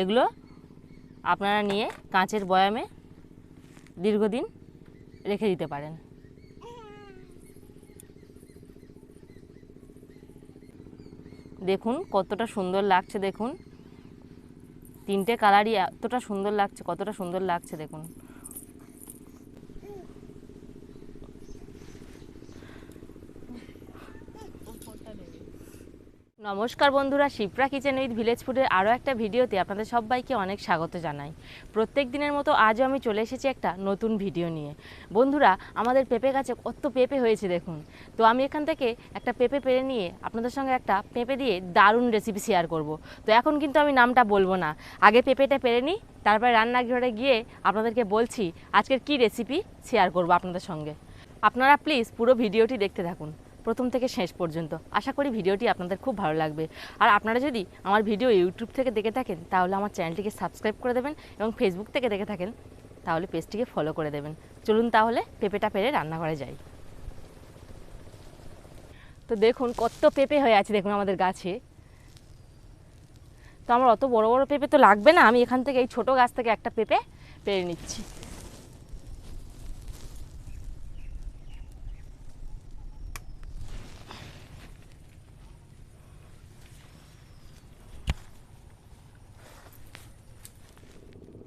এগুলো আপনারা নিয়ে কাঁচের বয়ামে দীর্ঘদিন রেখে দিতে পারেন। দেখুন কতটা সুন্দর লাগছে, দেখুন। তিনটে কালারই এতটা সুন্দর লাগছে, কতটা সুন্দর লাগছে, দেখুন। নমস্কার বন্ধুরা, শিপ্রা কিচেন উইথ ভিলেজ ফুডের আরও একটা ভিডিওতে আপনাদের সবাইকে অনেক স্বাগত জানাই। প্রত্যেক দিনের মতো আজও আমি চলে এসেছি একটা নতুন ভিডিও নিয়ে। বন্ধুরা, আমাদের পেঁপে গাছে কত পেঁপে হয়েছে দেখুন। তো আমি এখান থেকে একটা পেঁপে পেরে নিয়ে আপনাদের সঙ্গে একটা পেঁপে দিয়ে দারুণ রেসিপি শেয়ার করব। তো এখন কিন্তু আমি নামটা বলব না। আগে পেঁপেটা পেরে নিই, তারপরে রান্নাঘরে গিয়ে আপনাদেরকে বলছি আজকের কি রেসিপি শেয়ার করব আপনাদের সঙ্গে। আপনারা প্লিজ পুরো ভিডিওটি দেখতে থাকুন। প্রথম থেকে শেষ পর্যন্ত। আশা করি ভিডিওটি আপনাদের খুব ভালো লাগবে। আর আপনারা যদি আমার ভিডিও ইউটিউব থেকে দেখে থাকেন, তাহলে আমার চ্যানেলটিকে সাবস্ক্রাইব করে দেবেন এবং ফেসবুক থেকে দেখে থাকেন, তাহলে পেজটিকে ফলো করে দেবেন। চলুন তাহলে পেঁপেটা পেরে রান্নাঘরে যাই। তো দেখুন, কত পেঁপে হয়ে আছে দেখুন আমাদের গাছে। তো আমার অত বড় বড় পেঁপে তো লাগবে না, আমি এখান থেকে এই ছোট গাছ থেকে একটা পেঁপে পেরে নিচ্ছি।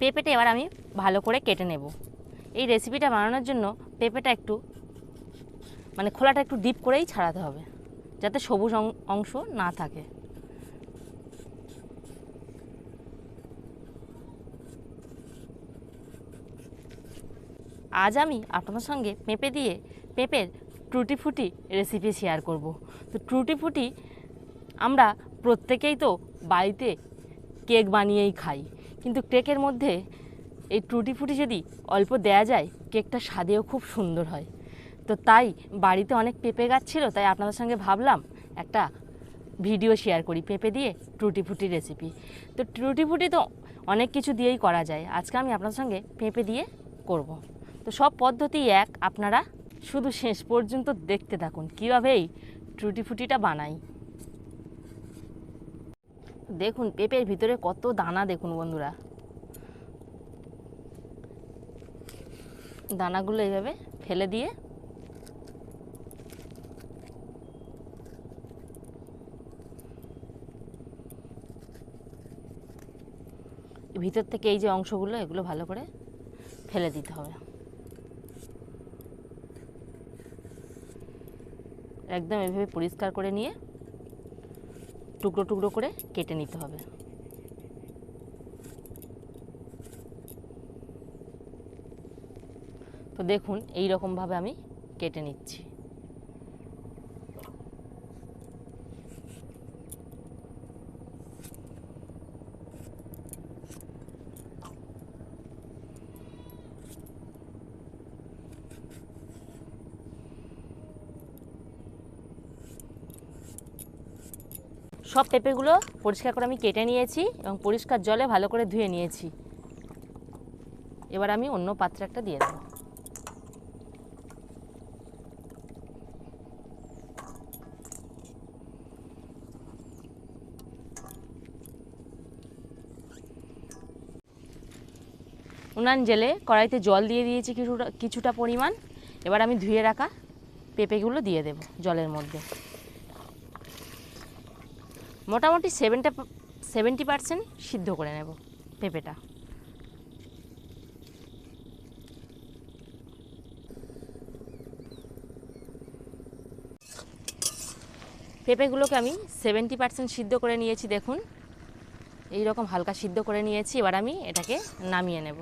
পেঁপেটা এবার আমি ভালো করে কেটে নেব। এই রেসিপিটা বানানোর জন্য পেঁপেটা একটু মানে খোলাটা একটু ডিপ করেই ছাড়াতে হবে, যাতে সবুজ অংশ না থাকে। আজ আমি আপনাদের সঙ্গে পেঁপে দিয়ে পেঁপের টুটি ফুটি রেসিপি শেয়ার করব। তো টুটি ফুটি আমরা প্রত্যেকেই তো বাড়িতে কেক বানিয়েই খাই। কিন্তু কেকের মধ্যে এই টুটি ফুটি যদি অল্প দেয়া যায়, কেকটা স্বাদেও খুব সুন্দর হয়। তো তাই বাড়িতে অনেক পেঁপে গাছ ছিল, তাই আপনাদের সঙ্গে ভাবলাম একটা ভিডিও শেয়ার করি, পেঁপে দিয়ে টুটি ফুটি রেসিপি তো টুটি ফুটি তো অনেক কিছু দিয়েই করা যায়, আজকে আমি আপনাদের সঙ্গে পেঁপে দিয়ে করব। তো সব পদ্ধতি এক, আপনারা শুধু শেষ পর্যন্ত দেখতে থাকুন, কীভাবে এই টুটি ফুটিটা বানাই। দেখুন, পেঁপের ভিতরে কত দানা দেখুন বন্ধুরা। দানাগুলো এইভাবে ফেলে দিয়ে ভিতর থেকে এই যে অংশগুলো, এগুলো ভালো করে ফেলে দিতে হবে। একদম এভাবে পরিষ্কার করে নিয়ে টুকরো টুকরো করে কেটে নিতে হবে। তো দেখুন এই রকমভাবে আমি কেটে নিচ্ছি। সব পেঁপেগুলো পরিষ্কার করে আমি কেটে নিয়েছি এবং পরিষ্কার জলে ভালো করে ধুয়ে নিয়েছি। এবার আমি অন্য পাত্রে একটা দিয়ে দেবো। উনান জেলে কড়াইতে জল দিয়ে দিয়েছি কিছুটা কিছুটা পরিমাণ। এবার আমি ধুয়ে রাখা পেঁপেগুলো দিয়ে দেব জলের মধ্যে। মোটামুটি সেভেনটা সেভেন্টি পার্সেন্ট সিদ্ধ করে নেব পেঁপেটা। পেঁপেগুলোকে আমি সেভেন্টি পার্সেন্ট সিদ্ধ করে নিয়েছি, দেখুন। এই রকম হালকা সিদ্ধ করে নিয়েছি, এবার আমি এটাকে নামিয়ে নেব।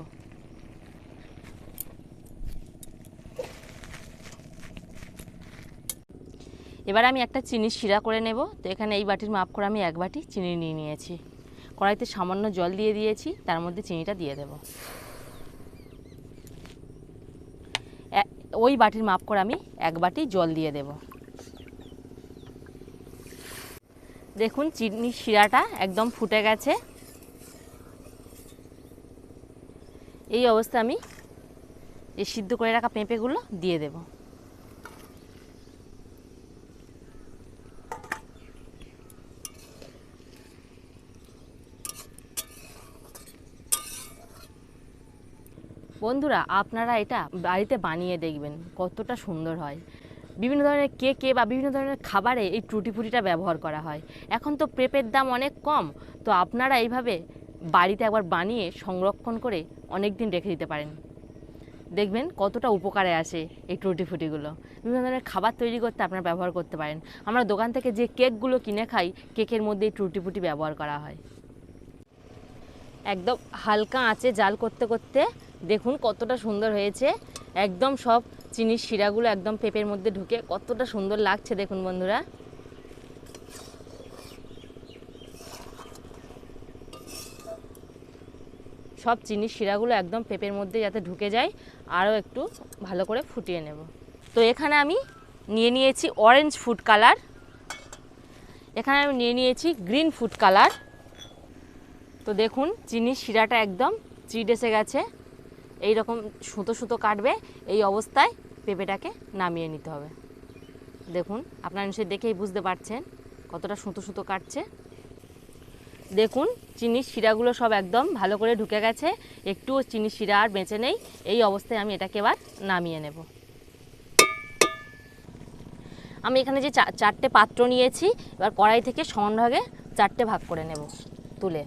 এবার আমি একটা চিনির শিরা করে নেব। তো এখানে এই বাটির মাপ করে আমি এক বাটি চিনি নিয়ে নিয়েছি। কড়াইতে সামান্য জল দিয়ে দিয়েছি, তার মধ্যে চিনিটা দিয়ে দেব। ওই বাটির মাপ করে আমি এক বাটি জল দিয়ে দেব। দেখুন, চিনি শিরাটা একদম ফুটে গেছে। এই অবস্থা আমি এই সিদ্ধ করে রাখা পেঁপেগুলো দিয়ে দেবো। বন্ধুরা, আপনারা এটা বাড়িতে বানিয়ে দেখবেন, কতটা সুন্দর হয়। বিভিন্ন ধরনের কেকে বা বিভিন্ন ধরনের খাবারে এই টুটি ফুটিটা ব্যবহার করা হয়। এখন তো পেঁপের দাম অনেক কম, তো আপনারা এইভাবে বাড়িতে একবার বানিয়ে সংরক্ষণ করে অনেক দিন রেখে দিতে পারেন। দেখবেন কতটা উপকারে আসে এই টুটি ফুটিগুলো। বিভিন্ন ধরনের খাবার তৈরি করতে আপনারা ব্যবহার করতে পারেন। আমরা দোকান থেকে যে কেকগুলো কিনে খাই, কেকের মধ্যে এই টুটি ফুটি ব্যবহার করা হয়। একদম হালকা আঁচে জাল করতে করতে দেখুন কতটা সুন্দর হয়েছে। একদম সব চিনির শিরাগুলো একদম পেঁপের মধ্যে ঢুকে কতটা সুন্দর লাগছে দেখুন বন্ধুরা। সব চিনির শিরাগুলো একদম পেঁপের মধ্যে যাতে ঢুকে যায়, আরও একটু ভালো করে ফুটিয়ে নেব। তো এখানে আমি নিয়ে নিয়েছি অরেঞ্জ ফুড কালার এখানে আমি নিয়ে নিয়েছি গ্রিন ফুড কালার তো দেখুন, চিনির শিরাটা একদম চিট এসে গেছে। এই রকম সুতো সুতো কাটবে, এই অবস্থায় পেঁপেটাকে নামিয়ে নিতে হবে। দেখুন, আপনারা নিশ্চয়ই দেখেই বুঝতে পারছেন কতটা সুতো সুতো কাটছে। দেখুন চিনির শিরাগুলো সব একদম ভালো করে ঢুকে গেছে। একটুও চিনির শিরা আর বেঁচে নেই। এই অবস্থায় আমি এটাকে এবার নামিয়ে নেব। আমি এখানে যে চারটে পাত্র নিয়েছি, এবার কড়াই থেকে সমান ভাগে চারটে ভাগ করে নেব, তুলে।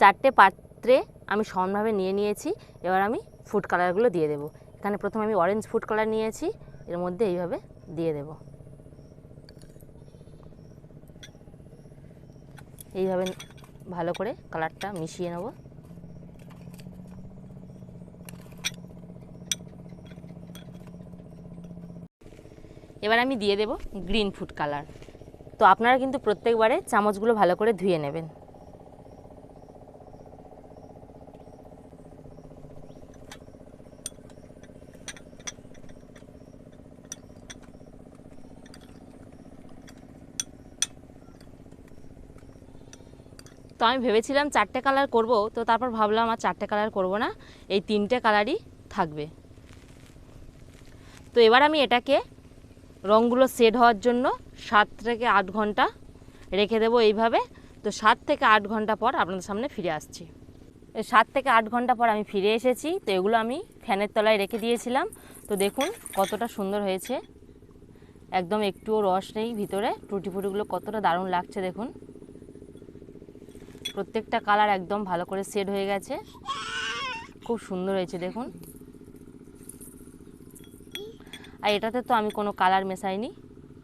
চারটে পাত্রে আমি সমানভাবে নিয়ে নিয়েছি, এবার আমি ফুড কালারগুলো দিয়ে দেবো। এখানে প্রথমে আমি অরেঞ্জ ফুড কালার নিয়েছি, এর মধ্যে এইভাবে দিয়ে দেব। এইভাবে ভালো করে কালারটা মিশিয়ে নেব। এবার আমি দিয়ে দেব গ্রিন ফুড কালার তো আপনারা কিন্তু প্রত্যেকবারে চামচগুলো ভালো করে ধুয়ে নেবেন। তো আমি ভেবেছিলাম চারটে কালার করব, তো তারপর ভাবলাম আর চারটে কালার করব না, এই তিনটে কালারই থাকবে। তো এবার আমি এটাকে রঙগুলো সেট হওয়ার জন্য সাত থেকে আট ঘণ্টা রেখে দেবো এইভাবে। তো সাত থেকে আট ঘণ্টা পর আপনাদের সামনে ফিরে আসছি। সাত থেকে আট ঘণ্টা পর আমি ফিরে এসেছি, তো এগুলো আমি ফ্যানের তলায় রেখে দিয়েছিলাম। তো দেখুন কতটা সুন্দর হয়েছে। একদম একটুও রস নেই ভিতরে, টুটি ফুটিগুলো কতটা দারুণ লাগছে দেখুন। প্রত্যেকটা কালার একদম ভালো করে সেট হয়ে গেছে। খুব সুন্দর হয়েছে, দেখুন। আর এটাতে তো আমি কোনো কালার মেশাইনি,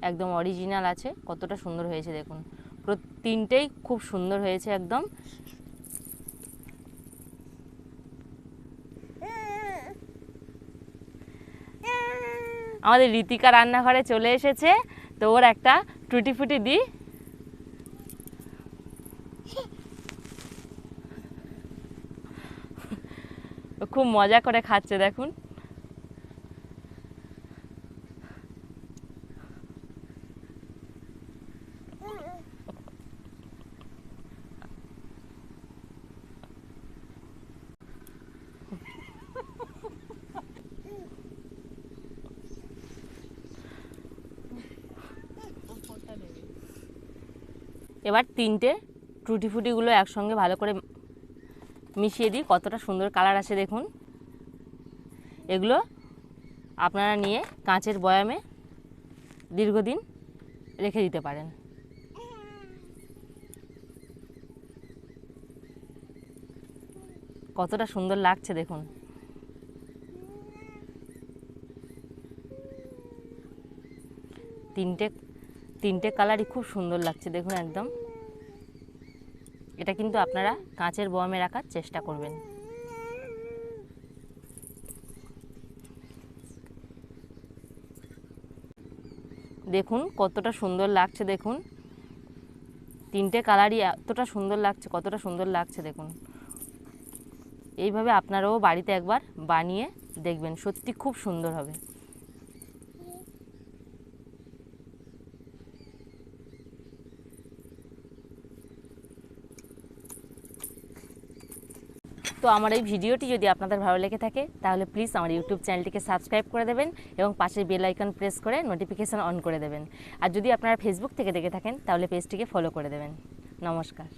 একদম অরিজিনাল আছে, কতটা সুন্দর হয়েছে, দেখুন। তিনটেই খুব সুন্দর হয়েছে একদম। আমাদের রীতিকা রান্নাঘরে চলে এসেছে, তো ওর একটা টুটি ফুটি দিই। খুব মজা করে খাচ্ছে দেখুন। এবার তিনটে টুটি ফুটিগুলো একসঙ্গে ভালো করে মিশিয়ে দিই, কতটা সুন্দর কালার আসে দেখুন। এগুলো আপনারা নিয়ে কাঁচের বয়ামে দীর্ঘদিন রেখে দিতে পারেন। কতটা সুন্দর লাগছে দেখুন। তিনটে তিনটে কালারই খুব সুন্দর লাগছে দেখুন একদম। এটা কিন্তু আপনারা কাঁচের বয়ামে রাখার চেষ্টা করবেন। দেখুন, কতটা সুন্দর লাগছে, দেখুন। তিনটে কালারই এতটা সুন্দর লাগছে, কতটা সুন্দর লাগছে, দেখুন। এইভাবে আপনারাও বাড়িতে একবার বানিয়ে দেখবেন, সত্যি খুব সুন্দর হবে। তো আমার এই ভিডিওটি যদি আপনাদের ভালো লেগে থাকে, তাহলে প্লিজ আমার ইউটিউব চ্যানেলটিকে সাবস্ক্রাইব করে দেবেন এবং পাশে বেল আইকন প্রেস করে নোটিফিকেশান অন করে দেবেন। আর যদি আপনারা ফেসবুক থেকে দেখে থাকেন, তাহলে পেজটিকে ফলো করে দেবেন। নমস্কার।